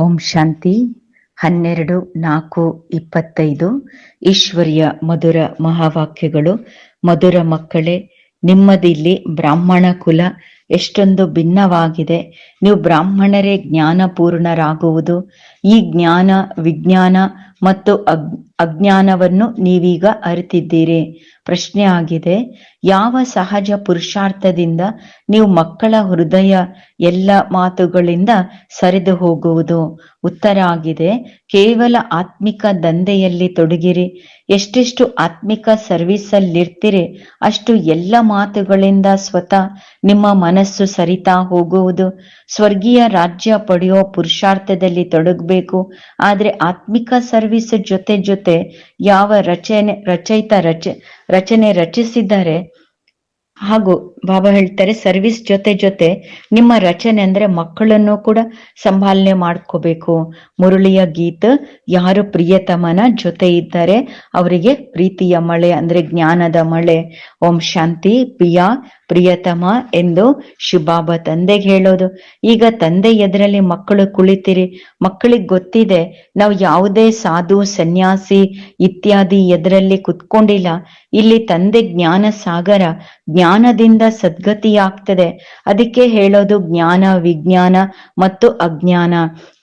ಓಂ ಶಾಂತಿ. ಹನ್ನೆರಡು, ನಾಲ್ಕು, ಇಪ್ಪತ್ತೈದು, ಈಶ್ವರ್ಯ ಮಧುರ ಮಹಾವಾಕ್ಯಗಳು. ಮಧುರ ಮಕ್ಕಳೇ, ನಿಮ್ಮದಿಲ್ಲಿ ಬ್ರಾಹ್ಮಣ ಕುಲ ಎಷ್ಟೊಂದು ಭಿನ್ನವಾಗಿದೆ. ನೀವು ಬ್ರಾಹ್ಮಣರೇ ಜ್ಞಾನಪೂರ್ಣರಾಗುವುದು. ಈ ಜ್ಞಾನ, ವಿಜ್ಞಾನ ಮತ್ತು ಅಗ್, ಅಜ್ಞಾನವನ್ನು ನೀವೀಗ ಅರಿತಿದ್ದೀರಿ. ಪ್ರಶ್ನೆ ಆಗಿದೆ. ಯಾವ ಸಹಜ ಪುರುಷಾರ್ಥದಿಂದ ನೀವು ಮಕ್ಕಳ ಹೃದಯ ಎಲ್ಲ ಮಾತುಗಳಿಂದ ಸರಿದು ಹೋಗುವುದು? ಉತ್ತರ ಆಗಿದೆ. ಕೇವಲ ಆತ್ಮಿಕ ದಂಧೆಯಲ್ಲಿ ತೊಡಗಿರಿ. ಎಷ್ಟೆಷ್ಟು ಆತ್ಮಿಕ ಸರ್ವಿಸ್ ಅಲ್ಲಿರ್ತೀರಿ ಅಷ್ಟು ಎಲ್ಲ ಮಾತುಗಳಿಂದ ಸ್ವತಃ ನಿಮ್ಮ ಮನಸ್ಸು ಸರಿತಾ ಹೋಗುವುದು? ಸ್ವರ್ಗೀಯ ರಾಜ್ಯ ಪಡೆಯೋ ಪುರುಷಾರ್ಥದಲ್ಲಿ ತೊಡಗಬೇಕು, ಆದ್ರೆ ಆತ್ಮಿಕ ಸರ್ವಿಸ್ ಜೊತೆ ಜೊತೆ ಯಾವ ರಚನೆ, ರಚಯಿತ ರಚ, ರಚನೆ ರಚಿಸಿದ್ದಾರೆ ಹಾಗೂ ಬಾಬಾ ಹೇಳ್ತಾರೆ ಸರ್ವಿಸ್ ಜೊತೆ ಜೊತೆ ನಿಮ್ಮ ರಚನೆ ಅಂದ್ರೆ ಮಕ್ಕಳನ್ನು ಕೂಡ ಸಂಭಾಲನೆ ಮಾಡ್ಕೋಬೇಕು. ಮುರುಳಿಯ ಗೀತ, ಯಾರು ಪ್ರಿಯತಮನ ಜೊತೆ ಇದ್ದಾರೆ ಅವರಿಗೆ ಪ್ರೀತಿಯ ಮಳೆ ಅಂದ್ರೆ ಜ್ಞಾನದ ಮಳೆ. ಓಂ ಶಾಂತಿ, ಪ್ರಿಯ ಪ್ರಿಯತಮ ಎಂದು ಶುಭಾಬ ತಂದೆಗೆ ಹೇಳೋದು. ಈಗ ತಂದೆ ಎದುರಲ್ಲಿ ಮಕ್ಕಳು ಕುಳಿತಿರಿ. ಮಕ್ಕಳಿಗೆ ಗೊತ್ತಿದೆ, ನಾವು ಯಾವುದೇ ಸಾಧು, ಸನ್ಯಾಸಿ ಇತ್ಯಾದಿ ಎದರಲ್ಲಿ ಕುತ್ಕೊಂಡಿಲ್ಲ. ಇಲ್ಲಿ ತಂದೆ ಜ್ಞಾನ ಸಾಗರ, ಜ್ಞಾನದಿಂದ ಸದ್ಗತಿ ಆಗ್ತದೆ ಅದಕ್ಕೆ ಹೇಳೋದು ಜ್ಞಾನ, ವಿಜ್ಞಾನ ಮತ್ತು ಅಜ್ಞಾನ.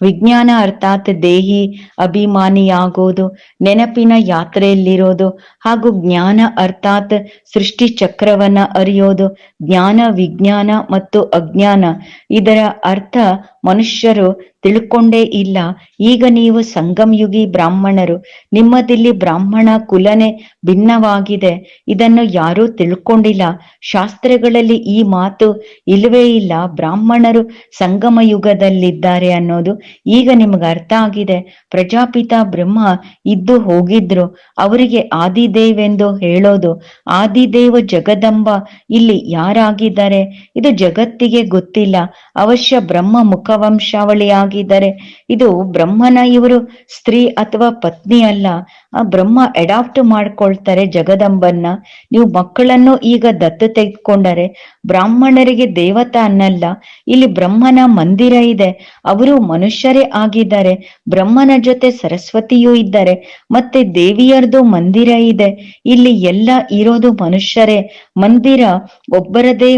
ವಿಜ್ಞಾನ ಅರ್ಥಾತ್ ದೇಹಿ ಅಭಿಮಾನಿಯಾಗೋದು, ನೆನಪಿನ ಯಾತ್ರೆಯಲ್ಲಿರೋದು ಹಾಗೂ ಜ್ಞಾನ ಅರ್ಥಾತ್ ಸೃಷ್ಟಿ ಚಕ್ರವನ್ನ ಅರಿಯೋದು, ಜ್ಞಾನ ವಿಜ್ಞಾನ ಮತ್ತು ಅಜ್ಞಾನ ಇದರ ಅರ್ಥ ಮನುಷ್ಯರು ತಿಳ್ಕೊಂಡೇ ಇಲ್ಲ. ಈಗ ನೀವು ಸಂಗಮಯುಗಿ ಬ್ರಾಹ್ಮಣರು. ನಿಮ್ಮದಿಲ್ಲಿ ಬ್ರಾಹ್ಮಣ ಕುಲನೆ ಭಿನ್ನವಾಗಿದೆ. ಇದನ್ನು ಯಾರೂ ತಿಳ್ಕೊಂಡಿಲ್ಲ. ಶಾಸ್ತ್ರಗಳಲ್ಲಿ ಈ ಮಾತು ಇಲ್ಲವೇ ಇಲ್ಲ. ಬ್ರಾಹ್ಮಣರು ಸಂಗಮ ಯುಗದಲ್ಲಿದ್ದಾರೆ ಅನ್ನೋದು ಈಗ ನಿಮ್ಗೆ ಅರ್ಥ ಆಗಿದೆ. ಪ್ರಜಾಪಿತ ಬ್ರಹ್ಮ ಇದ್ದು ಹೋಗಿದ್ರು. ಅವರಿಗೆ ಆದಿದೇವೆಂದು ಹೇಳೋದು. ಆದಿದೇವ ಜಗದಂಬ ಇಲ್ಲಿ ಯಾರಾಗಿದ್ದಾರೆ? ಇದು ಜಗತ್ತಿಗೆ ಗೊತ್ತಿಲ್ಲ. ಅವಶ್ಯ ಬ್ರಹ್ಮ ಮುಖವಂಶಾವಳಿಯಾಗಿದ್ದಾರೆ ಇದು ಬ್ರಹ್ಮನ ಇವರು, ಸ್ತ್ರೀ ಅಥವಾ ಪತ್ನಿ ಅಲ್ಲ. ಆ ಬ್ರಹ್ಮ ಅಡಾಪ್ಟ್ ಮಾಡ್ಕೊಳ್ತಾರೆ ಜಗದಂಬನ್ನ. ನೀವು ಮಕ್ಕಳನ್ನು ಈಗ ದತ್ತು ತೆಗೆದುಕೊಂಡರೆ ಬ್ರಾಹ್ಮಣರಿಗೆ ದೇವತಾ ಅನ್ನಲ್ಲ. ಇಲ್ಲಿ ಬ್ರಹ್ಮನ ಮಂದಿರ ಇದೆ. ಅವರು ಮನುಷ್ಯರೇ ಆಗಿದ್ದಾರೆ. ಬ್ರಹ್ಮನ ಜೊತೆ ಸರಸ್ವತಿಯೂ ಇದ್ದಾರೆ. ಮತ್ತೆ ದೇವಿಯರ್ದು ಮಂದಿರ ಇದೆ. ಇಲ್ಲಿ ಎಲ್ಲ ಇರೋದು ಮನುಷ್ಯರೇ. ಮಂದಿರ ಒಬ್ಬರದೇ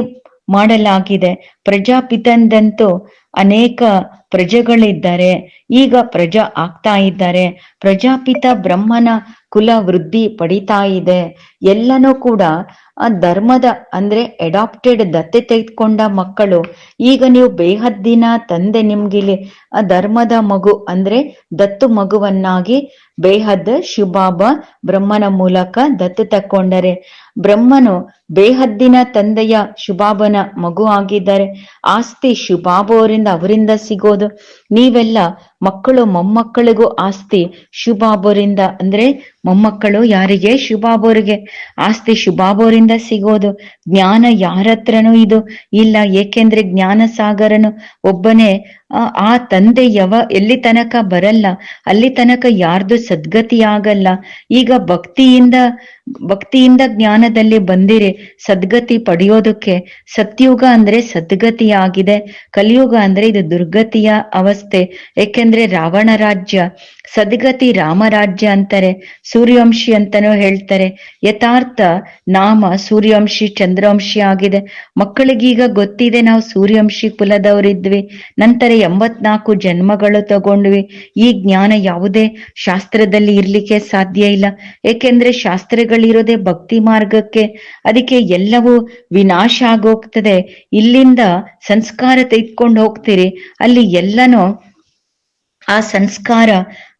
ಮಾಡಲಾಗಿದೆ. ಪ್ರಜಾಪಿತಂದಂತೂ ಅನೇಕ ಪ್ರಜೆಗಳಿದ್ದಾರೆ. ಈಗ ಪ್ರಜಾ ಆಗ್ತಾ ಇದ್ದಾರೆ. ಪ್ರಜಾಪಿತ ಬ್ರಹ್ಮನ ಕುಲ ವೃದ್ಧಿ ಪಡಿತಾ ಇದೆ. ಎಲ್ಲನೂ ಕೂಡ ಆ ಧರ್ಮದ ಅಂದ್ರೆ ಅಡಾಪ್ಟೆಡ್ ದತ್ತೆ ತೆಗೆದುಕೊಂಡ ಮಕ್ಕಳು. ಈಗ ನೀವು ಬೇಹದ್ದಿನ ತಂದೆ ನಿಮ್ಗಿಲ್ಲಿ ಧರ್ಮದ ಮಗು ಅಂದ್ರೆ ದತ್ತು ಮಗುವನ್ನಾಗಿ ಬೇಹದ್ ಶಿವಬಾಬ ಬ್ರಹ್ಮನ ಮೂಲಕ ದತ್ತು ತಕ್ಕೊಂಡರೆ ಬ್ರಹ್ಮನು ಬೇಹದ್ದಿನ ತಂದೆಯ ಶುಭಾಬನ ಮಗು ಆಗಿದ್ದಾರೆ ಆಸ್ತಿ ಶುಭಾಬೋರಿಂದ ಅವರಿಂದ ಸಿಗೋದು. ನೀವೆಲ್ಲ ಮಕ್ಕಳು ಮೊಮ್ಮಕ್ಕಳಿಗೂ ಆಸ್ತಿ ಶುಭಾಬೋರಿಂದ ಅಂದ್ರೆ ಮೊಮ್ಮಕ್ಕಳು ಯಾರಿಗೆ? ಶುಭಾಬೋರಿಗೆ ಆಸ್ತಿ ಶುಭಾಬೋರಿಂದ ಸಿಗೋದು. ಜ್ಞಾನ ಯಾರತ್ರನೂ ಇದು ಇಲ್ಲ. ಏಕೆಂದ್ರೆ ಜ್ಞಾನ ಸಾಗರನು ಒಬ್ಬನೇ ಆ ತಂದೆ ಯವ ಎಲ್ಲಿ ತನಕ ಬರಲ್ಲ ಅಲ್ಲಿ ತನಕ ಯಾರ್ದು ಸದ್ಗತಿ ಆಗಲ್ಲ ಈಗ ಭಕ್ತಿಯಿಂದ ಭಕ್ತಿಯಿಂದ ಜ್ಞಾನದಲ್ಲಿ ಬಂದಿರಿ. ಸದ್ಗತಿ ಪಡೆಯೋದಕ್ಕೆ ಸತ್ಯುಗ ಅಂದ್ರೆ ಸದ್ಗತಿ ಆಗಿದೆ ಕಲಿಯುಗ ಅಂದ್ರೆ ಇದು ದುರ್ಗತಿಯ ಅವಸ್ಥೆ. ಏಕೆಂದ್ರೆ ರಾವಣ ರಾಜ್ಯ, ಸದ್ಗತಿ ರಾಮರಾಜ್ಯ ಅಂತಾರೆ. ಸೂರ್ಯವಂಶಿ ಅಂತಾನೂ ಹೇಳ್ತಾರೆ. ಯಥಾರ್ಥ ನಾಮ ಸೂರ್ಯವಂಶಿ, ಚಂದ್ರವಂಶಿ ಆಗಿದೆ. ಮಕ್ಕಳಿಗೀಗ ಗೊತ್ತಿದೆ ನಾವು ಸೂರ್ಯವಂಶಿ ಕುಲದವರಿದ್ವಿ. ನಂತರ ಎಂಬತ್ನಾಲ್ಕು ಜನ್ಮಗಳು ತಗೊಂಡ್ವಿ. ಈ ಜ್ಞಾನ ಯಾವುದೇ ಶಾಸ್ತ್ರದಲ್ಲಿ ಇರ್ಲಿಕ್ಕೆ ಸಾಧ್ಯ ಇಲ್ಲ. ಏಕೆಂದ್ರೆ ಶಾಸ್ತ್ರಗಳ ಕಲೆಗಳಿರೋದೇ ಭಕ್ತಿ ಮಾರ್ಗಕ್ಕೆ ಅದಕ್ಕೆ ಎಲ್ಲವೂ ವಿನಾಶ ಆಗೋಗ್ತದೆ. ಇಲ್ಲಿಂದ ಸಂಸ್ಕಾರ ತೆಗೆದುಕೊಂಡು ಹೋಗ್ತೀರಿ. ಅಲ್ಲಿ ಎಲ್ಲನೂ ಆ ಸಂಸ್ಕಾರ,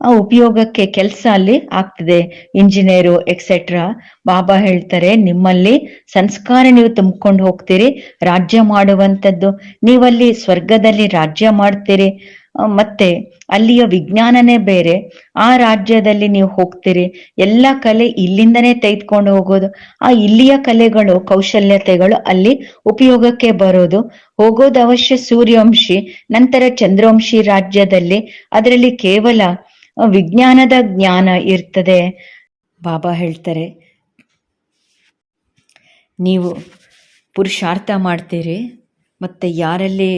ಆ ಉಪಯೋಗಕ್ಕೆ ಕೆಲಸ ಅಲ್ಲಿ ಆಗ್ತದೆ. ಇಂಜಿನಿಯರು ಎಕ್ಸೆಟ್ರಾ ಬಾಬಾ ಹೇಳ್ತಾರೆ, ನಿಮ್ಮಲ್ಲಿ ಸಂಸ್ಕಾರ ನೀವು ತುಂಬಿಕೊಂಡು ಹೋಗ್ತೀರಿ. ರಾಜ್ಯ ಮಾಡುವಂಥದ್ದು, ನೀವಲ್ಲಿ ಸ್ವರ್ಗದಲ್ಲಿ ರಾಜ್ಯ ಮಾಡ್ತೀರಿ. ಮತ್ತೆ ಅಲ್ಲಿಯ ವಿಜ್ಞಾನನೇ ಬೇರೆ. ಆ ರಾಜ್ಯದಲ್ಲಿ ನೀವು ಹೋಗ್ತೀರಿ, ಎಲ್ಲ ಕಲೆ ಇಲ್ಲಿಂದನೇ ತೆಗೆದುಕೊಂಡು ಹೋಗೋದು. ಆ ಇಲ್ಲಿಯ ಕಲೆಗಳು, ಕೌಶಲ್ಯತೆಗಳು ಅಲ್ಲಿ ಉಪಯೋಗಕ್ಕೆ ಬರೋದು. ಹೋಗೋದು ಅವಶ್ಯ ಸೂರ್ಯವಂಶಿ, ನಂತರ ಚಂದ್ರವಂಶಿ ರಾಜ್ಯದಲ್ಲಿ. ಅದರಲ್ಲಿ ಕೇವಲ ವಿಜ್ಞಾನದ ಜ್ಞಾನ ಇರ್ತದೆ. ಬಾಬಾ ಹೇಳ್ತಾರೆ, ನೀವು ಪುರುಷಾರ್ಥ ಮಾಡ್ತೀರಿ, ಮತ್ತೆ ಯಾರಲ್ಲಿ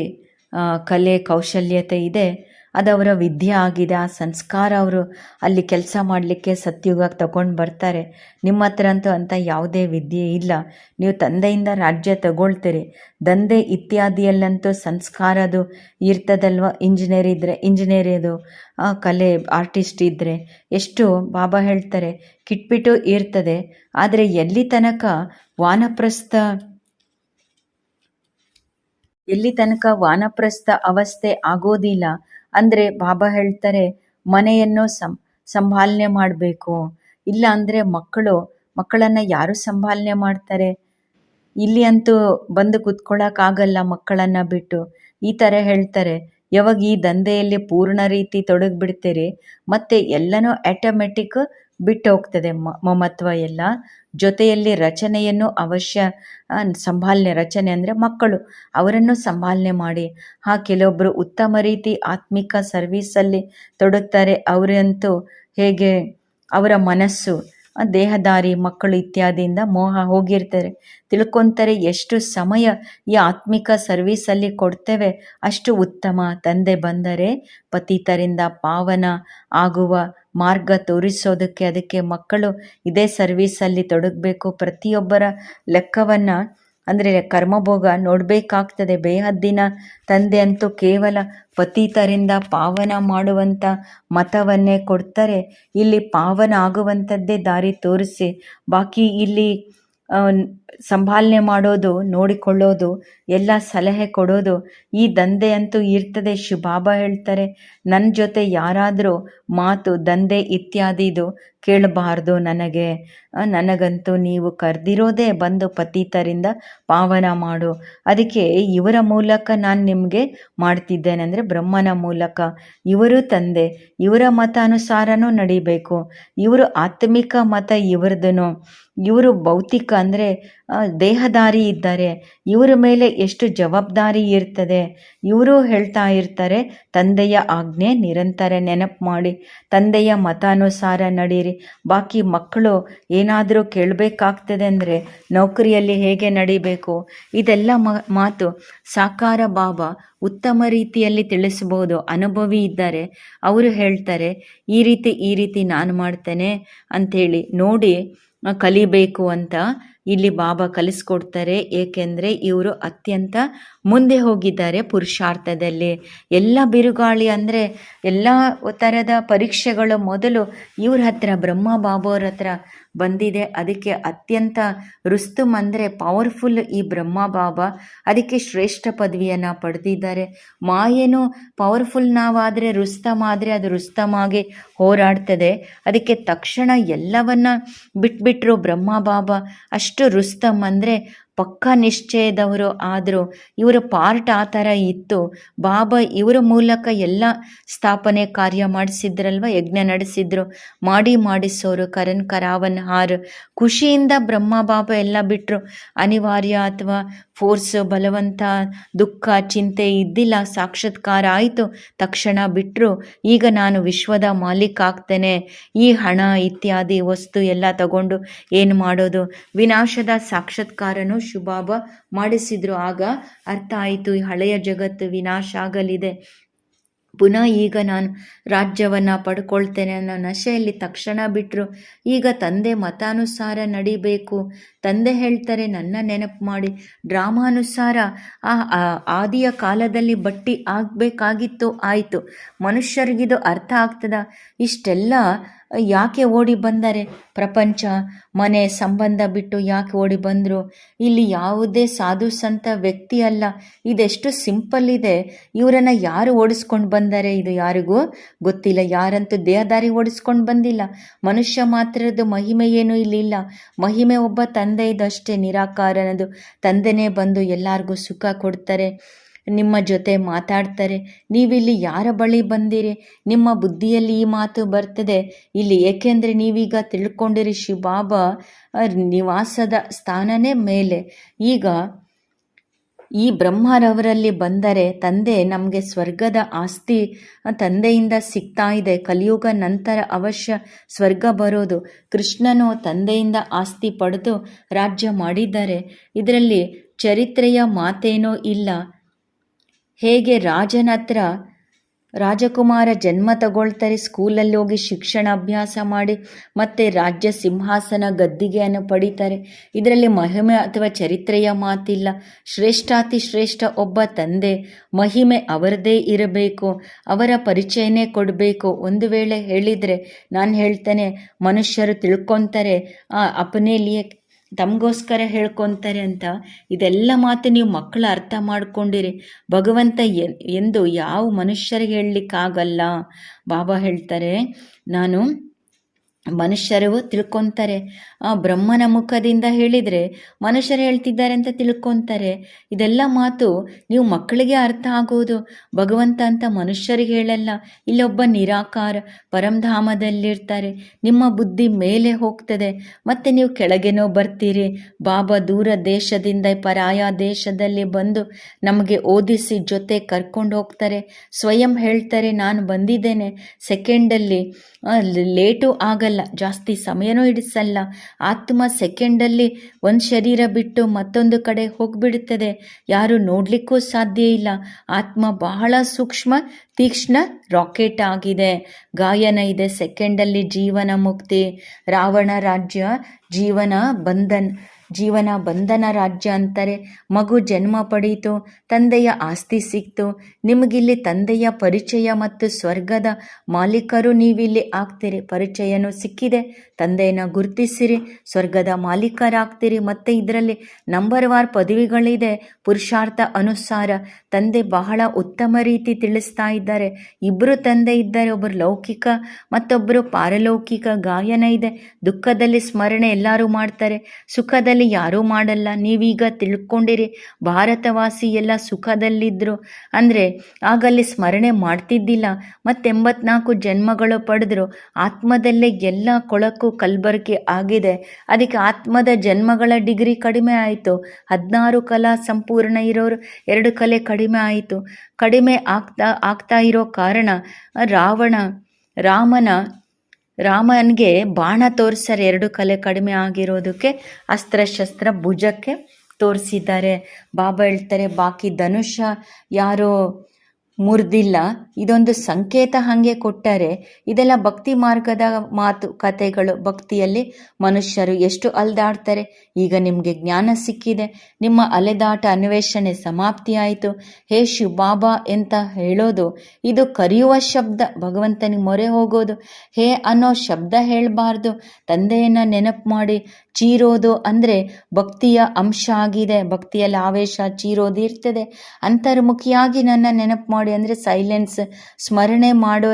ಕಲೆ, ಕೌಶಲ್ಯತೆ ಇದೆ. ಅದು ಅವರ ವಿದ್ಯೆ ಆಗಿದೆ. ಆ ಸಂಸ್ಕಾರ ಅವರು ಅಲ್ಲಿ ಕೆಲಸ ಮಾಡಲಿಕ್ಕೆ ಸತ್ಯುಗಕ್ಕೆ ತಗೊಂಡು ಬರ್ತಾರೆ. ನಿಮ್ಮ ಹತ್ರ ಅಂತೂ ಅಂಥ ಯಾವುದೇ ವಿದ್ಯೆ ಇಲ್ಲ. ನೀವು ತಂದೆಯಿಂದ ರಾಜ್ಯ ತಗೊಳ್ತೀರಿ. ದಂಧೆ ಇತ್ಯಾದಿಯಲ್ಲಂತೂ ಸಂಸ್ಕಾರದು ಇರ್ತದಲ್ವ? ಇಂಜಿನಿಯರ್ ಇದ್ದರೆ ಇಂಜಿನಿಯರಿದು ಕಲೆ, ಆರ್ಟಿಸ್ಟ್ ಇದ್ದರೆ ಎಷ್ಟು ಬಾಬಾ ಹೇಳ್ತಾರೆ. ಕಿಟ್ಬಿಟ್ಟು ಇರ್ತದೆ. ಆದರೆ ಎಲ್ಲಿ ತನಕ ವಾನಪ್ರಸ್ಥ ಎಲ್ಲಿ ತನಕ ವಾನಪ್ರಸ್ಥ ಅವಸ್ಥೆ ಆಗೋದಿಲ್ಲ. ಅಂದರೆ ಬಾಬಾ ಹೇಳ್ತಾರೆ, ಮನೆಯನ್ನು ಸಂ, ಸಂಭಾಲನೆ ಮಾಡಬೇಕು. ಇಲ್ಲ ಅಂದರೆ ಮಕ್ಕಳು, ಮಕ್ಕಳನ್ನು ಯಾರು ಸಂಭಾಲನೆ ಮಾಡ್ತಾರೆ? ಇಲ್ಲಿ ಅಂತೂ ಬಂದು ಕೂತ್ಕೊಳ್ಳೋಕ್ಕಾಗಲ್ಲ ಮಕ್ಕಳನ್ನು ಬಿಟ್ಟು. ಈ ಥರ ಹೇಳ್ತಾರೆ, ಯಾವಾಗ ಈ ದಂಧೆಯಲ್ಲಿ ಪೂರ್ಣ ರೀತಿ ತೊಡಗಿಬಿಡ್ತೀರಿ? ಮತ್ತೆ ಎಲ್ಲನೂ ಆಟೋಮೆಟಿಕ್ ಬಿಟ್ಟು ಹೋಗ್ತದೆ ಮಮತ್ವ ಎಲ್ಲ. ಜೊತೆಯಲ್ಲಿ ರಚನೆಯನ್ನು ಅವಶ್ಯ ಸಂಭಾಲನೆ ರಚನೆ ಅಂದರೆ ಮಕ್ಕಳು. ಅವರನ್ನು ಸಂಭಾಲನೆ ಮಾಡಿ. ಹಾ ಕೆಲವೊಬ್ಬರು ಉತ್ತಮ ರೀತಿ ಆತ್ಮಿಕ ಸರ್ವೀಸಲ್ಲಿ ತೊಡಗ್ತಾರೆ. ಅವರಂತೂ ಹೇಗೆ, ಅವರ ಮನಸ್ಸು ದೇಹದಾರಿ, ಮಕ್ಕಳು ಇತ್ಯಾದಿಯಿಂದ ಮೋಹ ಹೋಗಿರ್ತಾರೆ. ತಿಳ್ಕೊತಾರೆ ಎಷ್ಟು ಸಮಯ ಈ ಆತ್ಮಿಕ ಸರ್ವೀಸಲ್ಲಿ ಕೊಡ್ತೇವೆ. ಅಷ್ಟು ಉತ್ತಮ. ತಂದೆ ಬಂದರೆ ಪತಿತರಿಂದ ಪಾವನ ಆಗುವ ಮಾರ್ಗ ತೋರಿಸೋದಕ್ಕೆ ಅದಕ್ಕೆ ಮಕ್ಕಳು ಇದೇ ಸರ್ವೀಸಲ್ಲಿ ತೊಡಗಬೇಕು. ಪ್ರತಿಯೊಬ್ಬರ ಲೆಕ್ಕವನ್ನು, ಅಂದರೆ ಕರ್ಮಭೋಗ ನೋಡಬೇಕಾಗ್ತದೆ. ಬೇಹದ್ದಿನ ತಂದೆ ಅಂತೂ ಕೇವಲ ಪತೀತರಿಂದ ಪಾವನ ಮಾಡುವಂಥ ಮತವನ್ನೇ ಕೊಡ್ತಾರೆ. ಇಲ್ಲಿ ಪಾವನ ಆಗುವಂಥದ್ದೇ ದಾರಿ ತೋರಿಸಿ. ಬಾಕಿ ಇಲ್ಲಿ ಸಂಭಾಲನೆ ಮಾಡೋದು, ನೋಡಿಕೊಳ್ಳೋದು, ಎಲ್ಲ ಸಲಹೆ ಕೊಡೋದು, ಈ ದಂಧೆ ಅಂತೂ ಇರ್ತದೆ ಶುಭಾಬ ಹೇಳ್ತಾರೆ. ನನ್ನ ಜೊತೆ ಯಾರಾದರೂ ಮಾತು, ದಂಧೆ ಇತ್ಯಾದಿದು ಕೇಳಬಾರ್ದು ನನಗೆ. ನನಗಂತೂ ನೀವು ಕರೆದಿರೋದೇ ಬಂದು ಪತಿತರಿಂದ ಪಾವನ ಮಾಡು. ಅದಕ್ಕೆ ಇವರ ಮೂಲಕ ನಾನು ನಿಮಗೆ ಮಾಡ್ತಿದ್ದೇನೆ ಅಂದರೆ ಬ್ರಹ್ಮನ ಮೂಲಕ. ಇವರು ತಂದೆ, ಇವರ ಮತಾನುಸಾರನೂ ನಡಿಬೇಕು. ಇವರು ಆತ್ಮಿಕ ಮತ ಇವರದನು. ಇವರು ಭೌತಿಕ ಅಂದರೆ ದೇಹದಾರಿ ಇದ್ದಾರೆ ಇವರ ಮೇಲೆ ಎಷ್ಟು ಜವಾಬ್ದಾರಿ ಇರ್ತದೆ? ಇವರು ಹೇಳ್ತಾ ಇರ್ತಾರೆ, ತಂದೆಯ ಆಜ್ಞೆ ನಿರಂತರ ನೆನಪು ಮಾಡಿ, ತಂದೆಯ ಮತಾನುಸಾರ ನಡೀರಿ. ಬಾಕಿ ಮಕ್ಕಳು ಏನಾದರೂ ಕೇಳಬೇಕಾಗ್ತದೆ ಅಂದರೆ ನೌಕರಿಯಲ್ಲಿ ಹೇಗೆ ನಡಿಬೇಕು? ಇದೆಲ್ಲ ಮಾತು ಸಾಕಾರ ಬಾಬಾ ಉತ್ತಮ ರೀತಿಯಲ್ಲಿ ತಿಳಿಸಬಹುದು. ಅನುಭವಿ ಇದ್ದಾರೆ ಅವರು ಹೇಳ್ತಾರೆ, ಈ ರೀತಿ ಈ ರೀತಿ ನಾನು ಮಾಡ್ತೇನೆ ಅಂಥೇಳಿ ನೋಡಿ ಕಲಿಬೇಕು ಅಂತ ಇಲ್ಲಿ ಬಾಬಾ ಕಲಿಸ್ಕೊಡ್ತಾರೆ. ಏಕೆಂದರೆ ಇವರು ಅತ್ಯಂತ ಮುಂದೆ ಹೋಗಿದ್ದಾರೆ ಪುರುಷಾರ್ಥದಲ್ಲಿ. ಎಲ್ಲ ಬಿರುಗಾಳಿ ಅಂದರೆ ಎಲ್ಲ ಥರದ ಪರೀಕ್ಷೆಗಳು ಮೊದಲು ಇವ್ರ ಹತ್ರ, ಬ್ರಹ್ಮ ಬಾಬಾವ್ರ ಹತ್ರ ಬಂದಿದೆ. ಅದಕ್ಕೆ ಅತ್ಯಂತ ರುಸ್ತುಮ್ ಅಂದರೆ ಪವರ್ಫುಲ್ ಈ ಬ್ರಹ್ಮ ಬಾಬಾ. ಅದಕ್ಕೆ ಶ್ರೇಷ್ಠ ಪದವಿಯನ್ನು ಪಡೆದಿದ್ದಾರೆ. ಮಾಯೇನು ಪವರ್ಫುಲ್ ನಾವಾದರೆ ರುಸ್ತಮ್ ಆದರೆ ಅದು ರುಸ್ತಮ್ ಆಗಿ ಹೋರಾಡ್ತದೆ. ಅದಕ್ಕೆ ತಕ್ಷಣ ಎಲ್ಲವನ್ನ ಬಿಟ್ಬಿಟ್ರು ಬ್ರಹ್ಮ ಬಾಬಾ. ಅಷ್ಟು ರುಸ್ತಮ್ ಅಂದರೆ ಪಕ್ಕ ನಿಶ್ಚಯದವರು ಆದರೂ ಇವರ ಪಾರ್ಟ್ ಆ ಥರ ಇತ್ತು. ಬಾಬಾ ಇವರ ಮೂಲಕ ಎಲ್ಲ ಸ್ಥಾಪನೆ ಕಾರ್ಯ ಮಾಡಿಸಿದ್ರಲ್ವ? ಯಜ್ಞ ನಡೆಸಿದ್ರು. ಮಾಡಿ ಮಾಡಿಸೋರು ಕರನ್ ಕರಾವನ್ ಹಾರ್. ಖುಷಿಯಿಂದ ಬ್ರಹ್ಮ, ಬಾಬಾ ಎಲ್ಲ ಬಿಟ್ಟರು ಅನಿವಾರ್ಯ ಅಥವಾ ಫೋರ್ಸ್, ಬಲವಂತ, ದುಃಖ, ಚಿಂತೆ ಇದ್ದಿಲ್ಲ. ಸಾಕ್ಷಾತ್ಕಾರ ಆಯಿತು. ತಕ್ಷಣ ಬಿಟ್ಟರು ಈಗ ನಾನು ವಿಶ್ವದ ಮಾಲೀಕ ಆಗ್ತೇನೆ. ಈ ಹಣ, ಇತ್ಯಾದಿ, ವಸ್ತು ಎಲ್ಲ ತಗೊಂಡು ಏನು ಮಾಡೋದು? ವಿನಾಶದ ಸಾಕ್ಷಾತ್ಕಾರನು ಶುಭಾಬ ಮಾಡಿಸಿದ್ರು. ಆಗ ಅರ್ಥ ಆಯಿತು ಹಳೆಯ ಜಗತ್ತು ವಿನಾಶ ಆಗಲಿದೆ. ಪುನಃ ಈಗ ನಾನು ರಾಜ್ಯವನ್ನು ಪಡ್ಕೊಳ್ತೇನೆ ಅನ್ನೋ ನಶೆಯಲ್ಲಿ ತಕ್ಷಣ ಬಿಟ್ಟರು ಈಗ ತಂದೆ ಮತಾನುಸಾರ ನಡಿಬೇಕು. ತಂದೆ ಹೇಳ್ತಾರೆ, ನನ್ನ ನೆನಪು ಮಾಡಿ, ಡ್ರಾಮಾನುಸಾರ ಆ ಆದಿಯ ಕಾಲದಲ್ಲಿ ಬಟ್ಟಿ ಆಗಬೇಕಾಗಿತ್ತು, ಆಯಿತು. ಮನುಷ್ಯರಿಗಿದು ಅರ್ಥ ಆಗ್ತದ? ಇಷ್ಟೆಲ್ಲ ಯಾಕೆ ಓಡಿ ಬಂದರೆ? ಪ್ರಪಂಚ, ಮನೆ, ಸಂಬಂಧ ಬಿಟ್ಟು ಯಾಕೆ ಓಡಿ ಬಂದರು? ಇಲ್ಲಿ ಯಾವುದೇ ಸಾಧು ಸಂತ ವ್ಯಕ್ತಿ ಅಲ್ಲ. ಇದೆಷ್ಟು ಸಿಂಪಲ್ ಇದೆ. ಇವರನ್ನು ಯಾರು ಓಡಿಸ್ಕೊಂಡು ಬಂದರೆ? ಇದು ಯಾರಿಗೂ ಗೊತ್ತಿಲ್ಲ. ಯಾರಂತೂ ದೇಹದಾರಿ ಓಡಿಸ್ಕೊಂಡು ಬಂದಿಲ್ಲ. ಮನುಷ್ಯ ಮಾತ್ರದ ಮಹಿಮೆ ಏನೂ ಇಲ್ಲಿಲ್ಲ ಮಹಿಮೆ ಒಬ್ಬ ತಂದೆ ಇದಷ್ಟೇ ನಿರಾಕಾರನದು. ತಂದೆನೇ ಬಂದು ಎಲ್ಲರಿಗೂ ಸುಖ ಕೊಡ್ತಾರೆ, ನಿಮ್ಮ ಜೊತೆ ಮಾತಾಡ್ತಾರೆ. ನೀವಿಲ್ಲಿ ಯಾರ ಬಳಿ ಬಂದಿರಿ? ನಿಮ್ಮ ಬುದ್ಧಿಯಲ್ಲಿ ಈ ಮಾತು ಬರ್ತದೆ. ಇಲ್ಲಿ ಏಕೆಂದರೆ ನೀವೀಗ ತಿಳ್ಕೊಂಡಿರಿ ಶಿವಬಾಬಾ ನಿವಾಸದ ಸ್ಥಾನನೇ ಮೇಲೆ. ಈಗ ಈ ಬ್ರಹ್ಮರವರಲ್ಲಿ ಬಂದರೆ ತಂದೆ ನಮಗೆ ಸ್ವರ್ಗದ ಆಸ್ತಿ, ತಂದೆಯಿಂದ ಸಿಗ್ತಾ ಇದೆ. ಕಲಿಯುಗ ನಂತರ ಅವಶ್ಯ ಸ್ವರ್ಗ ಬರೋದು. ಕೃಷ್ಣನು ತಂದೆಯಿಂದ ಆಸ್ತಿ ಪಡೆದು ರಾಜ್ಯ ಮಾಡಿದ್ದಾರೆ ಇದರಲ್ಲಿ ಚರಿತ್ರೆಯ ಮಾತೇನೋ ಇಲ್ಲ. ಹೇಗೆ ರಾಜನ ಹತ್ರ ರಾಜಕುಮಾರ ಜನ್ಮ ತಗೊಳ್ತಾರೆ, ಸ್ಕೂಲಲ್ಲಿ ಹೋಗಿ ಶಿಕ್ಷಣ ಅಭ್ಯಾಸ ಮಾಡಿ, ಮತ್ತೆ ರಾಜ್ಯ ಸಿಂಹಾಸನ ಗದ್ದಿಗೆಯನ್ನು ಪಡಿತಾರೆ. ಇದರಲ್ಲಿ ಮಹಿಮೆ ಅಥವಾ ಚರಿತ್ರೆಯ ಮಾತಿಲ್ಲ. ಶ್ರೇಷ್ಠಾತಿ ಶ್ರೇಷ್ಠ ಒಬ್ಬ ತಂದೆ, ಮಹಿಮೆ ಅವರದೇ ಇರಬೇಕು, ಅವರ ಪರಿಚಯನೇ ಕೊಡಬೇಕು. ಒಂದು ವೇಳೆ ಹೇಳಿದರೆ, ನಾನು ಹೇಳ್ತೇನೆ, ಮನುಷ್ಯರು ತಿಳ್ಕೊತಾರೆ, ಆ ಅಪನೇಲಿಯೇ ತಮಗೋಸ್ಕರ ಹೇಳ್ಕೊತಾರೆ ಅಂತ. ಇದೆಲ್ಲ ಮಾತು ನೀವು ಮಕ್ಕಳು ಅರ್ಥ ಮಾಡ್ಕೊಂಡಿರಿ. ಭಗವಂತ ಎಂದು ಯಾವ ಮನುಷ್ಯರಿಗೆ ಹೇಳಲಿಕ್ಕಾಗಲ್ಲ. ಬಾಬಾ ಹೇಳ್ತಾರೆ, ನಾನು ಮನುಷ್ಯರು ತಿಳ್ಕೊತಾರೆ. ಆ ಬ್ರಹ್ಮನ ಮುಖದಿಂದ ಹೇಳಿದರೆ ಮನುಷ್ಯರು ಹೇಳ್ತಿದ್ದಾರೆ ಅಂತ ತಿಳ್ಕೊತಾರೆ. ಇದೆಲ್ಲ ಮಾತು ನೀವು ಮಕ್ಕಳಿಗೆ ಅರ್ಥ ಆಗೋದು. ಭಗವಂತ ಅಂತ ಮನುಷ್ಯರಿಗೆ ಹೇಳಲ್ಲ. ಇಲ್ಲೊಬ್ಬ ನಿರಾಕಾರ ಪರಂಧಾಮದಲ್ಲಿರ್ತಾರೆ. ನಿಮ್ಮ ಬುದ್ಧಿ ಮೇಲೆ ಹೋಗ್ತದೆ. ಮತ್ತೆ ನೀವು ಕೆಳಗೆನೋ ಬರ್ತೀರಿ. ಬಾಬಾ ದೂರ ದೇಶದಿಂದ, ಪರಾಯ ದೇಶದಲ್ಲಿ ಬಂದು ನಮಗೆ ಓದಿಸಿ ಜೊತೆ ಕರ್ಕೊಂಡು ಹೋಗ್ತಾರೆ. ಸ್ವಯಂ ಹೇಳ್ತಾರೆ, ನಾನು ಬಂದಿದ್ದೇನೆ. ಸೆಕೆಂಡಲ್ಲಿ ಲೇಟು ಆಗಲ್ಲ. ಜಾಸ್ತಿ ಸಮಯನೂ ಹಿಡಿಸಲ್ಲ. ಆತ್ಮ ಸೆಕೆಂಡಲ್ಲಿ ಒಂದು ಶರೀರ ಬಿಟ್ಟು ಮತ್ತೊಂದು ಕಡೆ ಹೋಗಿಬಿಡುತ್ತದೆ. ಯಾರು ನೋಡಲಿಕ್ಕೂ ಸಾಧ್ಯ ಇಲ್ಲ. ಆತ್ಮ ಬಹಳ ಸೂಕ್ಷ್ಮ, ತೀಕ್ಷ್ಣ ರಾಕೆಟ್ ಆಗಿದೆ. ಗಾಯನ ಇದೆ ಸೆಕೆಂಡಲ್ಲಿ ಜೀವನ ಮುಕ್ತಿ. ರಾವಣ ರಾಜ್ಯ ಜೀವನ ಬಂಧನ್. ಜೀವನ ಬಂಧನ ರಾಜ್ಯ ಅಂತಾರೆ. ಮಗು ಜನ್ಮ ಪಡೆಯಿತು ತಂದೆಯ ಆಸ್ತಿ ಸಿಕ್ತು. ನಿಮಗಿಲ್ಲಿ ತಂದೆಯ ಪರಿಚಯ ಮತ್ತು ಸ್ವರ್ಗದ ಮಾಲೀಕರು ನೀವಿಲ್ಲಿ ಆಗ್ತೀರಿ. ಪರಿಚಯನೂ ಸಿಕ್ಕಿದೆ. ತಂದೆಯನ್ನು ಗುರುತಿಸಿರಿ, ಸ್ವರ್ಗದ ಮಾಲೀಕರಾಗ್ತೀರಿ. ಮತ್ತು ಇದರಲ್ಲಿ ನಂಬರ್ ವಾರ್ ಪದವಿಗಳಿದೆ. ಪುರುಷಾರ್ಥ ಅನುಸಾರ ತಂದೆ ಬಹಳ ಉತ್ತಮ ರೀತಿ ತಿಳಿಸ್ತಾ ಇದ್ದಾರೆ. ಇಬ್ಬರು ತಂದೆ ಇದ್ದಾರೆ. ಒಬ್ಬರು ಲೌಕಿಕ ಮತ್ತೊಬ್ಬರು ಪಾರಲೌಕಿಕ ಗಾಯನ ಇದೆ. ದುಃಖದಲ್ಲಿ ಸ್ಮರಣೆ ಎಲ್ಲರೂ ಮಾಡ್ತಾರೆ. ಸುಖದಲ್ಲಿ ಯಾರೂ ಮಾಡಲ್ಲ. ನೀವೀಗ ತಿಳ್ಕೊಂಡಿರಿ. ಭಾರತವಾಸಿ ಎಲ್ಲ ಸುಖದಲ್ಲಿದ್ದರು ಅಂದರೆ ಆಗಲ್ಲಿ ಸ್ಮರಣೆ ಮಾಡ್ತಿದ್ದಿಲ್ಲ. ಮತ್ತು ಎಂಬತ್ನಾಲ್ಕು ಜನ್ಮಗಳು ಪಡೆದ್ರು. ಆತ್ಮದಲ್ಲೇ ಎಲ್ಲ ಕೊಳಕು ಕಲ್ಬರ್ಕೆ ಆಗಿದೆ. ಅದಕ್ಕೆ ಆತ್ಮದ ಜನ್ಮಗಳ ಡಿಗ್ರಿ ಕಡಿಮೆ ಆಯಿತು. ಹದಿನಾರು ಕಲಾ ಸಂಪೂರ್ಣ ಇರೋರು, ಎರಡು ಕಲೆ ಕಡಿಮೆ ಆಯಿತು. ಕಡಿಮೆ ಆಗ್ತಾ ಆಗ್ತಾ ಇರೋ ಕಾರಣ ರಾವಣ. ರಾಮನ ರಾಮನಿಗೆ ಬಾಣ ತೋರಿಸ್ತಾರೆ ಎರಡು ಕಲೆ ಕಡಿಮೆ ಆಗಿರೋದಕ್ಕೆ ಅಸ್ತ್ರಶಸ್ತ್ರ ಭುಜಕ್ಕೆ ತೋರಿಸಿದ್ದಾರೆ. ಬಾಬಾ ಹೇಳ್ತಾರೆ, ಬಾಕಿ ಧನುಷ ಯಾರೋ ಮುರಿದಿಲ್ಲ. ಇದೊಂದು ಸಂಕೇತ ಹಾಗೆ ಕೊಟ್ಟರೆ ಇದೆಲ್ಲ ಭಕ್ತಿ ಮಾರ್ಗದ ಮಾತು, ಕಥೆಗಳು. ಭಕ್ತಿಯಲ್ಲಿ ಮನುಷ್ಯರು ಎಷ್ಟು ಅಲ್ದಾಡ್ತಾರೆ? ಈಗ ನಿಮಗೆ ಜ್ಞಾನ ಸಿಕ್ಕಿದೆ. ನಿಮ್ಮ ಅಲೆದಾಟ ಅನ್ವೇಷಣೆ ಸಮಾಪ್ತಿಯಾಯಿತು ಹೇ ಶಿವ ಬಾಬಾ ಅಂತ ಹೇಳೋದು? ಇದು ಕರೆಯುವ ಶಬ್ದ, ಭಗವಂತನಿಗೆ ಮೊರೆ ಹೋಗೋದು. ಹೇ ಅನ್ನೋ ಶಬ್ದ ಹೇಳಬಾರ್ದು. ತಂದೆಯನ್ನು ನೆನಪು ಮಾಡಿ ಚೀರೋದು ಅಂದರೆ ಭಕ್ತಿಯ ಅಂಶ ಆಗಿದೆ. ಭಕ್ತಿಯಲ್ಲಿ ಆವೇಶ ಚೀರೋದು ಇರ್ತದೆ. ಅಂತರ್ಮುಖಿಯಾಗಿ ನನ್ನ ನೆನಪು ಮಾಡಿ ಅಂದರೆ ಸೈಲೆನ್ಸ್ ಸ್ಮರಣೆ ಮಾಡೋ,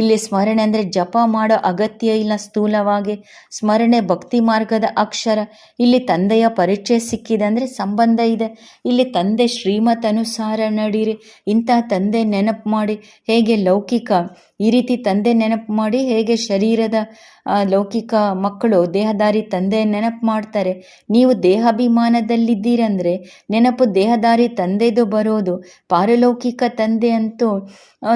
ಇಲ್ಲಿ ಸ್ಮರಣೆ ಅಂದರೆ ಜಪ ಮಾಡೋ ಅಗತ್ಯ ಇಲ್ಲ ಸ್ಥೂಲವಾಗಿ. ಸ್ಮರಣೆ ಭಕ್ತಿ ಮಾರ್ಗದ ಅಕ್ಷರ. ಇಲ್ಲಿ ತಂದೆಯ ಪರಿಚಯ ಸಿಕ್ಕಿದೆ ಅಂದರೆ ಸಂಬಂಧ ಇದೆ. ಇಲ್ಲಿ ತಂದೆ ಶ್ರೀಮತ್ ಅನುಸಾರ ನಡೀರಿ. ಇಂತಹ ತಂದೆ ನೆನಪು ಮಾಡಿ ಹೇಗೆ ಲೌಕಿಕ, ಈ ರೀತಿ ತಂದೆ ನೆನಪು ಮಾಡಿ ಹೇಗೆ ಶರೀರದ ಲೌಕಿಕ ಮಕ್ಕಳು, ದೇಹದಾರಿ ತಂದೆ ನೆನಪು ಮಾಡ್ತಾರೆ. ನೀವು ದೇಹಾಭಿಮಾನದಲ್ಲಿದ್ದೀರಂದರೆ ನೆನಪು ದೇಹದಾರಿ ತಂದೆದು ಬರೋದು. ಪಾರಲೌಕಿಕ ತಂದೆ ಅಂತೂ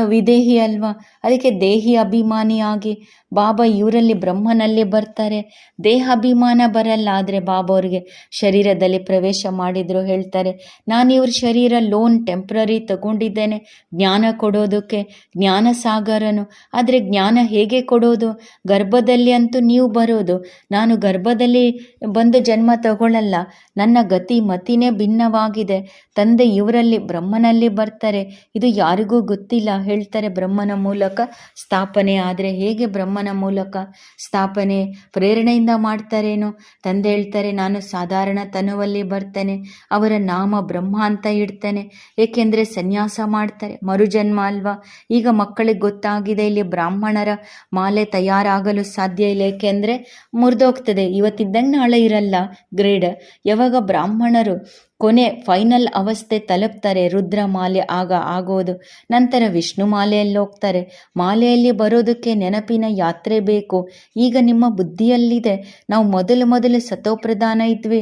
ವಿದೇಹಿ ಅಲ್ವಾ? ಅದಕ್ಕೆ ದೇಹಿ ಅಭಿಮಾನಿಯಾಗಿ ಬಾಬಾ ಇವರಲ್ಲಿ ಬ್ರಹ್ಮನಲ್ಲಿ ಬರ್ತಾರೆ. ದೇಹ ಅಭಿಮಾನ ಬರಲ್ಲ, ಆದರೆ ಬಾಬಾ ಅವ್ರಿಗೆ ಶರೀರದಲ್ಲಿ ಪ್ರವೇಶ ಮಾಡಿದ್ರು ಹೇಳ್ತಾರೆ. ನಾನು ಇವ್ರ ಶರೀರ ಲೋನ್ ಟೆಂಪ್ರರಿ ತಗೊಂಡಿದ್ದೇನೆ. ಜ್ಞಾನ ಕೊಡೋದಕ್ಕೆ, ಜ್ಞಾನ ಸಾಗರನು. ಆದರೆ ಜ್ಞಾನ ಹೇಗೆ ಕೊಡೋದು? ಗರ್ಭದಲ್ಲಿ ಅಂತೂ ನೀವು ಬರೋದು. ನಾನು ಗರ್ಭದಲ್ಲಿ ಬಂದು ಜನ್ಮ ತಗೊಳ್ಳಲ್ಲ ನನ್ನ ಗತಿ ಮತಿನೇ ಭಿನ್ನವಾಗಿದೆ. ತಂದೆ ಇವರಲ್ಲಿ ಬ್ರಹ್ಮನಲ್ಲಿ ಬರ್ತಾರೆ. ಇದು ಯಾರಿಗೂ ಗೊತ್ತಿಲ್ಲ, ಹೇಳ್ತಾರೆ ಬ್ರಹ್ಮನ ಮೂಲಕ ಸ್ಥಾಪನೆ. ಆದರೆ ಹೇಗೆ ಬ್ರಹ್ಮನ ಮೂಲಕ ಸ್ಥಾಪನೆ? ಪ್ರೇರಣೆಯಿಂದ ಮಾಡ್ತಾರೇನೋ? ತಂದೆ ಹೇಳ್ತಾರೆ, ನಾನು ಸಾಧಾರಣ ತನುವಲ್ಲಿ ಬರ್ತೇನೆ, ಅವರ ನಾಮ ಬ್ರಹ್ಮ ಅಂತ ಇಡ್ತೇನೆ, ಏಕೆಂದರೆ ಸನ್ಯಾಸ ಮಾಡ್ತಾರೆ, ಮರುಜನ್ಮ ಅಲ್ವಾ? ಈಗ ಮಕ್ಕಳಿಗೆ ಗೊತ್ತಾಗಿದೆ, ಇಲ್ಲಿ ಬ್ರಾಹ್ಮಣರ ಮಾಲೆ ತಯಾರಾಗಲು ಸಾಧ್ಯ ಇಲ್ಲ, ಏಕೆಂದರೆ ಮುರಿದೋಗ್ತದೆ. ಇವತ್ತಿದ್ದಂಗೆ ನಾಳೆ ಇರಲ್ಲ ಗ್ರೇಡ್. ಯಾವಾಗ ಬ್ರಾಹ್ಮಣರು ಕೊನೆ ಫೈನಲ್ ಅವಸ್ಥೆ ತಲುಪ್ತಾರೆ, ರುದ್ರ ಮಾಲೆ ಆಗ ಆಗೋದು. ನಂತರ ವಿಷ್ಣು ಮಾಲೆಯಲ್ಲಿ ಹೋಗ್ತಾರೆ. ಮಾಲೆಯಲ್ಲಿ ಬರೋದಕ್ಕೆ ನೆನಪಿನ ಯಾತ್ರೆ ಬೇಕು. ಈಗ ನಿಮ್ಮ ಬುದ್ಧಿಯಲ್ಲಿದೆ. ನಾವು ಮೊದಲು ಮೊದಲು ಸತೋ ಪ್ರಧಾನ ಇದ್ವಿ.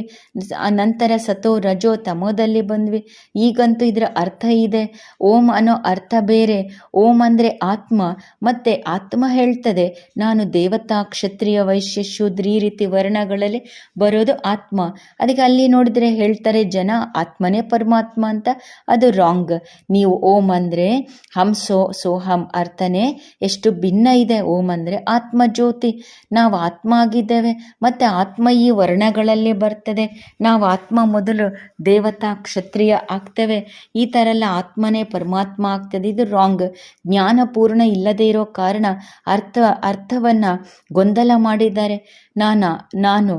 ನಂತರ ಸತೋ ರಜೋ ತಮೋದಲ್ಲಿ ಬಂದ್ವಿ. ಈಗಂತೂ ಇದರ ಅರ್ಥ ಇದೆ. ಓಂ ಅನ್ನೋ ಅರ್ಥ ಬೇರೆ. ಓಂ ಅಂದರೆ ಆತ್ಮ. ಮತ್ತೆ ಆತ್ಮ ಹೇಳ್ತದೆ, ನಾನು ದೇವತಾ ಕ್ಷತ್ರಿಯ ವೈಶ್ಯ ಶೂದ್ರ ರೀತಿ ವರ್ಣಗಳಲ್ಲಿ ಬರೋದು ಆತ್ಮ. ಅದಕ್ಕೆ ಅಲ್ಲಿ ನೋಡಿದ್ರೆ ಹೇಳ್ತಾರೆ ಜನ ಆತ್ಮನೇ ಪರಮಾತ್ಮ ಅಂತ? ಅದು ರಾಂಗ್ ನೀವು ಓಂ ಅಂದರೆ ಹಂ ಸೋ ಸೋಹಂ ಅರ್ಥನೇ ಎಷ್ಟು ಭಿನ್ನ ಇದೆ. ಓಂ ಅಂದರೆ ಆತ್ಮ ಜ್ಯೋತಿ ನಾವು ಆತ್ಮ ಆಗಿದ್ದೇವೆ, ಮತ್ತು ಆತ್ಮ ಈ ವರ್ಣಗಳಲ್ಲಿ ಬರ್ತದೆ. ನಾವು ಆತ್ಮ ಮೊದಲು ದೇವತಾ, ಕ್ಷತ್ರಿಯ ಆಗ್ತೇವೆ. ಈ ಥರ ಎಲ್ಲ ಆತ್ಮನೇ ಪರಮಾತ್ಮ ಆಗ್ತದೆ. ಇದು ರಾಂಗ್ ಜ್ಞಾನಪೂರ್ಣ ಇಲ್ಲದೇ ಇರೋ ಕಾರಣ ಅರ್ಥ, ಅರ್ಥವನ್ನು ಗೊಂದಲ ಮಾಡಿದ್ದಾರೆ. ನಾನು ನಾನು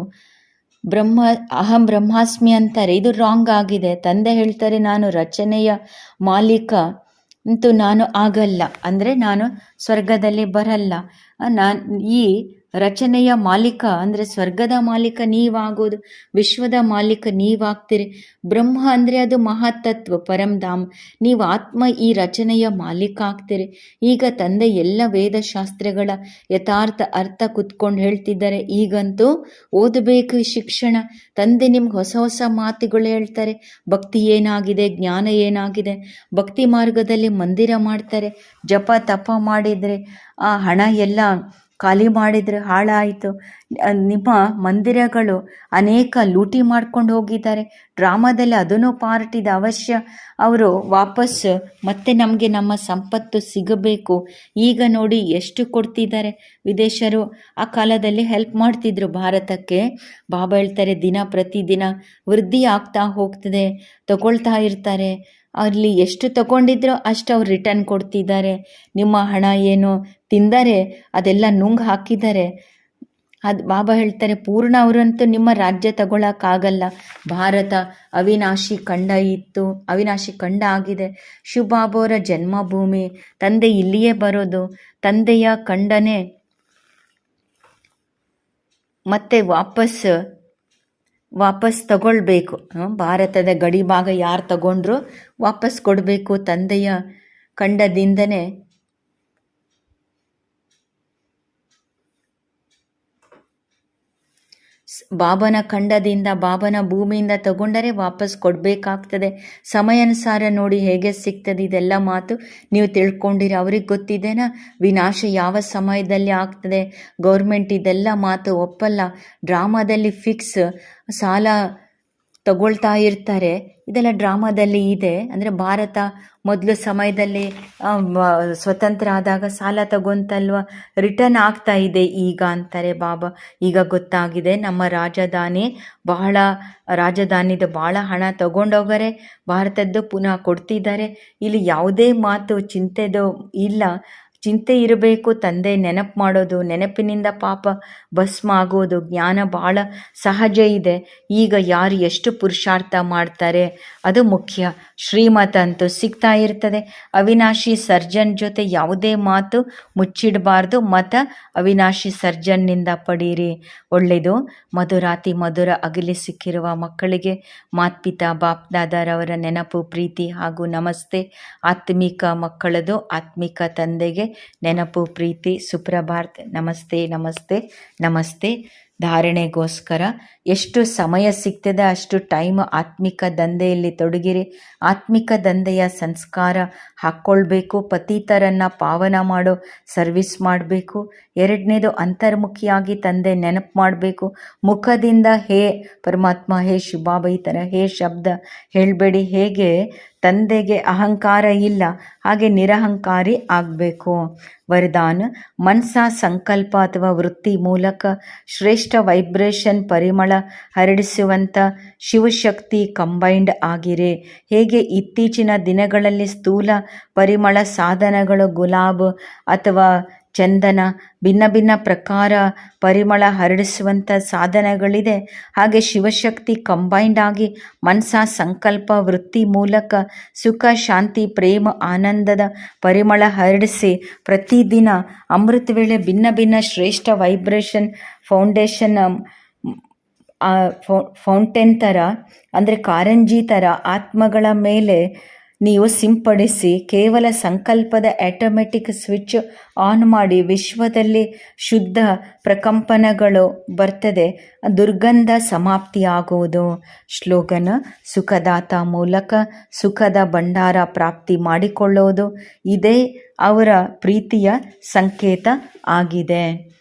ಬ್ರಹ್ಮ, ಅಹಂ ಬ್ರಹ್ಮಾಸ್ಮಿ ಅಂತಾರೆ. ಇದು ರಾಂಗ್ ಆಗಿದೆ. ತಂದೆ ಹೇಳ್ತಾರೆ, ನಾನು ರಚನೆಯ ಮಾಲೀಕ. ಅಂತೂ ನಾನು ಆಗಲ್ಲ. ಅಂದರೆ ನಾನು ಸ್ವರ್ಗದಲ್ಲಿ ಬರಲ್ಲ. ನಾನು ಈ ರಚನೆಯ ಮಾಲೀಕ ಅಂದರೆ ಸ್ವರ್ಗದ ಮಾಲೀಕ ನೀವಾಗೋದು, ವಿಶ್ವದ ಮಾಲೀಕ ನೀವಾಗ್ತೀರಿ. ಬ್ರಹ್ಮ ಅಂದರೆ ಅದು ಮಹಾತತ್ವ ಪರಂಧಾಮ್ ನೀವು ಆತ್ಮ ಈ ರಚನೆಯ ಮಾಲೀಕ ಆಗ್ತೀರಿ. ಈಗ ತಂದೆ ಎಲ್ಲ ವೇದಶಾಸ್ತ್ರಗಳ ಯಥಾರ್ಥ ಅರ್ಥ ಕುತ್ಕೊಂಡು ಹೇಳ್ತಿದ್ದಾರೆ. ಈಗಂತೂ ಓದಬೇಕು ಶಿಕ್ಷಣ. ತಂದೆ ನಿಮ್ಗೆ ಹೊಸ ಹೊಸ ಮಾತುಗಳು ಹೇಳ್ತಾರೆ. ಭಕ್ತಿ ಏನಾಗಿದೆ, ಜ್ಞಾನ ಏನಾಗಿದೆ? ಭಕ್ತಿ ಮಾರ್ಗದಲ್ಲಿ ಮಂದಿರ ಮಾಡ್ತಾರೆ. ಜಪ ತಪ ಮಾಡಿದರೆ ಆ ಹಣ ಎಲ್ಲ ಖಾಲಿ ಮಾಡಿದರೆ ಹಾಳಾಯಿತು. ನಿಮ್ಮ ಮಂದಿರಗಳು ಅನೇಕ ಲೂಟಿ ಮಾಡ್ಕೊಂಡು ಹೋಗಿದ್ದಾರೆ. ಡ್ರಾಮಾದಲ್ಲಿ ಅದನ್ನು ಪಾರ್ಟ್ ಇದೆ ಅವಶ್ಯ. ಅವರು ವಾಪಸ್ ಮತ್ತೆ ನಮಗೆ ನಮ್ಮ ಸಂಪತ್ತು ಸಿಗಬೇಕು. ಈಗ ನೋಡಿ ಎಷ್ಟು ಕೊಡ್ತಿದ್ದಾರೆ ವಿದೇಶರು. ಆ ಕಾಲದಲ್ಲಿ ಹೆಲ್ಪ್ ಮಾಡ್ತಿದ್ರು ಭಾರತಕ್ಕೆ. ಬಾಬಾ ಹೇಳ್ತಾರೆ, ದಿನ ಪ್ರತಿದಿನ ವೃದ್ಧಿ ಆಗ್ತಾ ಹೋಗ್ತದೆ. ತಗೊಳ್ತಾ ಇರ್ತಾರೆ. ಅಲ್ಲಿ ಎಷ್ಟು ತಗೊಂಡಿದ್ರೋ ಅಷ್ಟು ಅವ್ರು ರಿಟರ್ನ್ ಕೊಡ್ತಿದ್ದಾರೆ. ನಿಮ್ಮ ಹಣ ಏನು ತಿಂದರೆ ಅದೆಲ್ಲ ನುಂಗ್ ಹಾಕಿದ್ದಾರೆ. ಅದು ಬಾಬಾ ಹೇಳ್ತಾರೆ, ಪೂರ್ಣ ಅವರಂತೂ ನಿಮ್ಮ ರಾಜ್ಯ ತಗೊಳಕ್ಕಾಗಲ್ಲ. ಭಾರತ ಅವಿನಾಶಿ ಖಂಡ ಇತ್ತು, ಅವಿನಾಶಿ ಖಂಡ ಆಗಿದೆ. ಶಿವಬಾಬು ಜನ್ಮಭೂಮಿ, ತಂದೆ ಇಲ್ಲಿಯೇ ಬರೋದು. ತಂದೆಯ ಖಂಡನೇ ಮತ್ತೆ ವಾಪಸ್ ವಾಪಸ್ ತಗೊಳ್ಬೇಕು. ಭಾರತದ ಗಡಿಭಾಗ ಯಾರು ತಗೊಂಡ್ರು ವಾಪಸ್ ಕೊಡಬೇಕು ತಂದೆಯ ಖಂಡದಿಂದನೇ. ಬಾಬನ ಖಂಡದಿಂದ, ಬಾಬನ ಭೂಮಿಯಿಂದ ತಗೊಂಡರೆ ವಾಪಸ್ ಕೊಡಬೇಕಾಗ್ತದೆ. ಸಮಯಾನುಸಾರ ನೋಡಿ ಹೇಗೆ ಸಿಗ್ತದೆ ಇದೆಲ್ಲ ಮಾತು ನೀವು ತಿಳ್ಕೊಂಡಿರಿ, ಅವ್ರಿಗೆ ಗೊತ್ತಿದೆನಾ? ವಿನಾಶ ಯಾವ ಸಮಯದಲ್ಲಿ ಆಗ್ತದೆ? ಗೌರ್ಮೆಂಟ್ ಇದೆಲ್ಲ ಮಾತು ಒಪ್ಪಲ್ಲ. ಡ್ರಾಮಾದಲ್ಲಿ ಫಿಕ್ಸ್, ಸಾಲ ತಗೊಳ್ತಾ ಇರ್ತಾರೆ. ಇದೆಲ್ಲ ಡ್ರಾಮಾದಲ್ಲಿ ಇದೆ. ಅಂದರೆ ಭಾರತ ಮೊದಲು ಸಮಯದಲ್ಲಿ ಸ್ವತಂತ್ರ ಆದಾಗ ಸಾಲ ತಗೊಂತಲ್ವ? ರಿಟರ್ನ್ ಆಗ್ತಾ ಇದೆ ಈಗ ಅಂತಾರೆ ಬಾಬಾ. ಈಗ ಗೊತ್ತಾಗಿದೆ ನಮ್ಮ ರಾಜಧಾನಿ ಬಹಳ, ರಾಜಧಾನಿದ ಬಹಳ ಹಣ ತಗೊಂಡೋಗರೆ, ಭಾರತದ್ದು ಪುನಃ ಕೊಡ್ತಿದ್ದಾರೆ. ಇಲ್ಲಿ ಯಾವುದೇ ಮಾತು ಚಿಂತೆದು ಇಲ್ಲ. ಚಿಂತೆ ಇರಬೇಕು, ತಂದೆ ನೆನಪು ಮಾಡೋದು, ನೆನಪಿನಿಂದ ಪಾಪ ಭಸ್ಮ ಆಗೋದು, ಜ್ಞಾನ ಭಾಳ ಸಹಜ ಇದೆ. ಈಗ ಯಾರು ಎಷ್ಟು ಪುರುಷಾರ್ಥ ಮಾಡ್ತಾರೆ, ಅದು ಮುಖ್ಯ. ಶ್ರೀಮತ ಅಂತೂ ಸಿಗ್ತಾ ಇರ್ತದೆ. ಅವಿನಾಶಿ ಸರ್ಜನ್ ಜೊತೆ ಯಾವುದೇ ಮಾತು ಮುಚ್ಚಿಡಬಾರ್ದು. ಮತ ಅವಿನಾಶಿ ಸರ್ಜನ್ನಿಂದ ಪಡೀರಿ. ಒಳ್ಳೆಯದು. ಮಧುರಾತಿ ಮಧುರ ಅಗಲಿ ಸಿಕ್ಕಿರುವ ಮಕ್ಕಳಿಗೆ ಮಾತ್ಪಿತಾ ಬಾಪ್ದಾದರವರ ನೆನಪು, ಪ್ರೀತಿ ಹಾಗೂ ನಮಸ್ತೆ. ಆತ್ಮಿಕ ಮಕ್ಕಳದು ಆತ್ಮಿಕ ತಂದೆಗೆ ನೆನಪು, ಪ್ರೀತಿ, ಸುಪ್ರಭಾತ್, ನಮಸ್ತೆ ನಮಸ್ತೆ ನಮಸ್ತೆ. ಧಾರಣೆಗೋಸ್ಕರ ಎಷ್ಟು ಸಮಯ ಸಿಗ್ತದೆ, ಅಷ್ಟು ಟೈಮ್ ಆತ್ಮಿಕ ದಂಧೆಯಲ್ಲಿ ತೊಡಗಿರಿ. ಆತ್ಮಿಕ ದಂಧೆಯ ಸಂಸ್ಕಾರ ಹಾಕ್ಕೊಳ್ಬೇಕು, ಪತೀತರನ್ನು ಪಾವನ ಮಾಡೋ, ಸರ್ವಿಸ್ ಮಾಡಬೇಕು. ಎರಡನೇದು ಅಂತರ್ಮುಖಿಯಾಗಿ ತಂದೆ ನೆನಪು ಮಾಡಬೇಕು. ಮುಖದಿಂದ ಹೇ ಪರಮಾತ್ಮ, ಹೇ ಶಿವಬಾಬಾ ಈ ಥರ ಹೇ ಶಬ್ದ ಹೇಳಬೇಡಿ. ಹೇಗೆ? ತಂದೆಗೆ ಅಹಂಕಾರ ಇಲ್ಲ, ಹಾಗೆ ನಿರಹಂಕಾರಿ ಆಗಬೇಕು. ವರದಾನ, ಮನಸ ಸಂಕಲ್ಪ ಅಥವಾ ವೃತ್ತಿ ಮೂಲಕ ಶ್ರೇಷ್ಠ ವೈಬ್ರೇಷನ್ ಪರಿಮಳ ಹರಡಿಸುವಂಥ ಶಿವಶಕ್ತಿ ಕಂಬೈಂಡ್ ಆಗಿರಿ. ಹೇಗೆ? ಇತ್ತೀಚಿನ ದಿನಗಳಲ್ಲಿ ಸ್ಥೂಲ ಪರಿಮಳ ಸಾಧನಗಳು, ಗುಲಾಬ್ ಅಥವಾ ಚಂದನ ಭಿನ್ನ ಭಿನ್ನ ಪ್ರಕಾರ ಪರಿಮಳ ಹರಡಿಸುವಂಥ ಸಾಧನಗಳಿದೆ. ಹಾಗೆ ಶಿವಶಕ್ತಿ ಕಂಬೈಂಡ್ ಆಗಿ ಮನಸ ಸಂಕಲ್ಪ ವೃತ್ತಿ ಮೂಲಕ ಸುಖ, ಶಾಂತಿ, ಪ್ರೇಮ, ಆನಂದದ ಪರಿಮಳ ಹರಡಿಸಿ ಪ್ರತಿದಿನ ಅಮೃತ ವೇಳೆ ಭಿನ್ನ ಭಿನ್ನ ಶ್ರೇಷ್ಠ ವೈಬ್ರೇಷನ್ ಫೌಂಡೇಶನ್ ಫೌಂಟೇನ್ ಥರ ಅಂದರೆ ಕಾರಂಜಿ ಥರ ಆತ್ಮಗಳ ಮೇಲೆ ನೀವು ಸಿಂಪಡಿಸಿ ಕೇವಲ ಸಂಕಲ್ಪದ ಆಟೋಮೆಟಿಕ್ ಸ್ವಿಚ್ ಆನ್ ಮಾಡಿ ವಿಶ್ವದಲ್ಲಿ ಶುದ್ಧ ಪ್ರಕಂಪನಗಳು ಬರ್ತದೆ, ದುರ್ಗಂಧ ಸಮಾಪ್ತಿಯಾಗುವುದು. ಶ್ಲೋಗನ ಸುಖದಾತ ಮೂಲಕ ಸುಖದ ಭಂಡಾರ ಪ್ರಾಪ್ತಿ ಮಾಡಿಕೊಳ್ಳುವುದು, ಇದೇ ಅವರ ಪ್ರೀತಿಯ ಸಂಕೇತ ಆಗಿದೆ.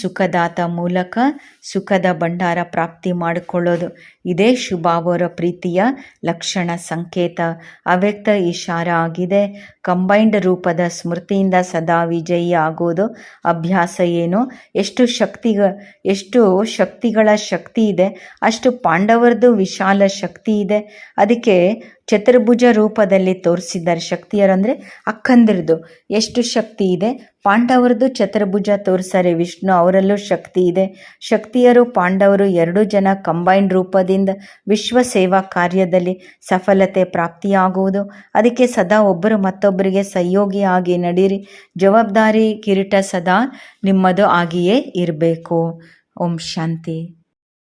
ಸುಖದಾತ ಮೂಲಕ ಸುಖದ ಭಂಡಾರ ಪ್ರಾಪ್ತಿ ಮಾಡಿಕೊಳ್ಳೋದು. ಇದೇ ಶುಭಾವರ ಪ್ರೀತಿಯ ಲಕ್ಷಣ ಸಂಕೇತ. ಅವ್ಯಕ್ತ ಇಶಾರ ಆಗಿದೆ. ಕಂಬೈಂಡ್ ರೂಪದ ಸ್ಮೃತಿಯಿಂದ ಸದಾ ವಿಜಯಿ ಆಗೋದು ಅಭ್ಯಾಸ ಏನು? ಎಷ್ಟು ಶಕ್ತಿಗ, ಎಷ್ಟು ಶಕ್ತಿಗಳ ಶಕ್ತಿ ಇದೆ? ಅಷ್ಟು ಪಾಂಡವರದ್ದು ವಿಶಾಲ ಶಕ್ತಿ ಇದೆ. ಅದಕ್ಕೆ ಚತುರ್ಭುಜ ರೂಪದಲ್ಲಿ ತೋರಿಸಿದ್ದಾರೆ ಶಕ್ತಿಯರು ಅಂದರೆ ಅಕ್ಕಂದಿರದು ಎಷ್ಟು ಶಕ್ತಿ ಇದೆ? ಪಾಂಡವರದ್ದು ಚತುರ್ಭುಜ ತೋರಿಸ್ತಾರೆ ವಿಷ್ಣು, ಅವರಲ್ಲೂ ಶಕ್ತಿ ಇದೆ. ಶಕ್ತಿಯರು ಪಾಂಡವರು ಎರಡು ಜನ ಕಂಬೈನ್ಡ್ ರೂಪದಿಂದ ವಿಶ್ವ ಸೇವಾ ಕಾರ್ಯದಲ್ಲಿ ಸಫಲತೆ ಪ್ರಾಪ್ತಿಯಾಗುವುದು. ಅದಕ್ಕೆ ಸದಾ ಒಬ್ಬರು ಮತ್ತೊಬ್ಬರಿಗೆ ಸಹಯೋಗಿ ಆಗಿ ನಡೀರಿ. ಜವಾಬ್ದಾರಿ ಕಿರೀಟ ಸದಾ ನಿಮ್ಮದು ಆಗಿಯೇ ಇರಬೇಕು. ಓಂ ಶಾಂತಿ.